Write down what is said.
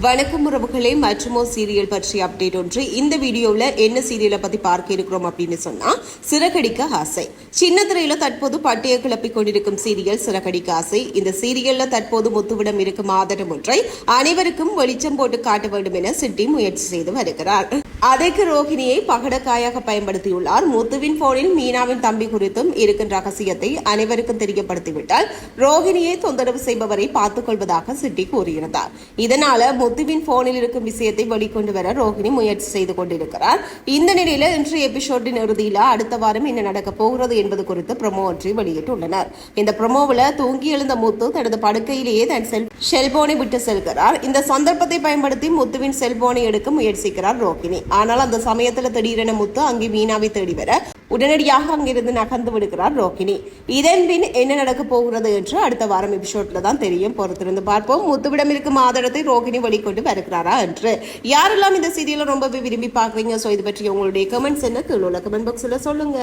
வணக்கம் உறவுகளே மற்றுமோ சீரியல் பற்றிய அப்டேட் ஒன்று. இந்த வீடியோவில் என்ன சீரியலை பற்றி பார்க்க இருக்கிறோம் அப்படின்னு சொன்னால் சிறகடிக்க ஆசை. சின்ன திரையில தற்போது பட்டியை கிளப்பி கொண்டிருக்கும் சீரியல் சிறகடிக்க ஆசை. இந்த சீரியலில் தற்போது முத்துவிடம் இருக்கும் ஆதரவு ஒன்றை அனைவருக்கும் வெளிச்சம் போட்டு காட்ட வேண்டும் என சிட்டி முயற்சி செய்து வருகிறார். அதற்கு ரோஹிணியை பகடக்காயாக பயன்படுத்தியுள்ளார். முத்துவின் போனில் மீனாவின் தம்பி குறித்தும் இருக்கின்ற ரகசியத்தை அனைவருக்கும் தெரியப்படுத்திவிட்டால் ரோஹிணியை தொந்தரவு செய்பவரை பார்த்துக் கொள்வதாக சிட்டி கூறியிருந்தார். இதனால முத்துவின் போனில் இருக்கும் விஷயத்தை வெளிக்கொண்டு வர ரோஹிணி முயற்சி செய்து கொண்டிருக்கிறார். இந்த நிலையில இன்றைய எபிசோடின் இறுதியில அடுத்த வாரம் என்ன நடக்க போகிறது என்பது குறித்து ப்ரமோ ஒன்றை வெளியிட்டுள்ளனர். இந்த ப்ரொமோவில் தூங்கி எழுந்த முத்து தனது படுக்கையிலேயே தன் செல் செல்போனை விட்டு செல்கிறார். இந்த சந்தர்ப்பத்தை பயன்படுத்தி முத்துவின் செல்போனை எடுக்க முயற்சிக்கிறார் ரோஹிணி ஆனால் அந்த சமயத்துல திடீரென முத்து அங்கே மீனாவை தேடி வர உடனடியாக அங்கிருந்து நகர்ந்து விடுகிறார் ரோகிணி. இதன் பின் என்ன நடக்க போகிறது என்று அடுத்த வாரம் எபிசோட்ல தான் தெரியும். பொறுத்திருந்து பார்ப்போம். முத்துவிடம் இருக்கும் ஆதாரத்தை ரோகிணி வெளிக்கொண்டு வருகிறாரா என்று. யாரெல்லாம் இந்த சீரியலை ரொம்பவே விரும்பி பார்க்குறீங்க? ஸோ இது பற்றி உங்களுடைய கமெண்ட்ஸ் என்ன? கீழே கமெண்ட் பாக்ஸில் சொல்லுங்க.